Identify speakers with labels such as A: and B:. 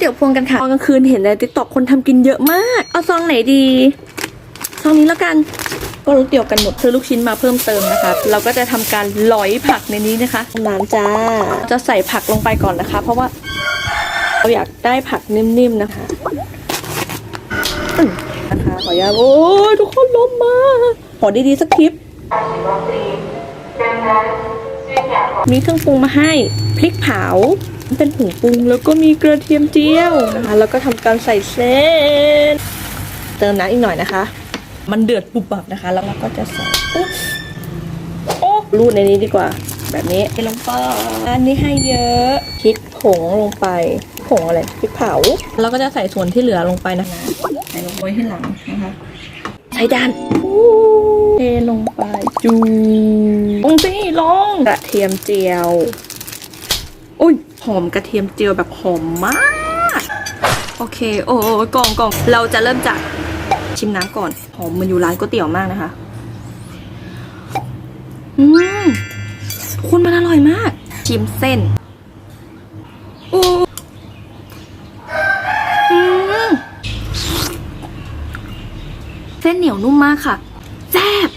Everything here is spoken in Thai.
A: เตี๋ยวพวงกันค่ะตอนกลางคืนเห็นในติ๊กต็อกคนทำกินเยอะมาก เอาซองไหนดี ซองนี้แล้วกัน ก็รสเดียวกันหมดซื้อลูกชิ้นมาเพิ่มเติมนะคะ เราก็จะทำการหลอยผักในนี้นะคะน้ำจ้า จะใส่ผักลงไปก่อนนะคะ เพราะว่า เราอยากได้ผักนิ่มๆนะคะอืมนะคะขออนุญาตโอ้ยทุกคนล้มมา ขอดีๆสักคลิปมีเครื่องปรุงมาให้พริกเผา เป็นผงปรุงแล้วก็มีกระเทียมเจียวนะคะแล้วก็ทำการใส่เส้น เติมน้ำอีกหน่อยนะคะ มันเดือดปุบปับนะคะ แล้วเราก็จะใส่อุ๊ยโอ้รูดในนี้ดีกว่า แบบนี้ลงไปอันนี้ให้เยอะพริกผงลงไปผงอะไรพริกเผาแล้วก็จะใส่ส่วนที่เหลือลงไปนะคะใส่ลงไปที่หลังนะคะใส่ด้านเทลงไปจูลงสิลงกระเทียมเจียว อุ้ยหอมกระเทียมเจียวแบบหอมมาก โอเค โอ้กล่องกล่องเราจะเริ่มจากชิมน้ำก่อน หอมมันอยู่ร้านก๋วยเตี๋ยวมากนะคะ อืมคุณมันอร่อยมาก ชิมเส้นอู้อืมเส้นเหนียวนุ่มมากค่ะ แซ่บ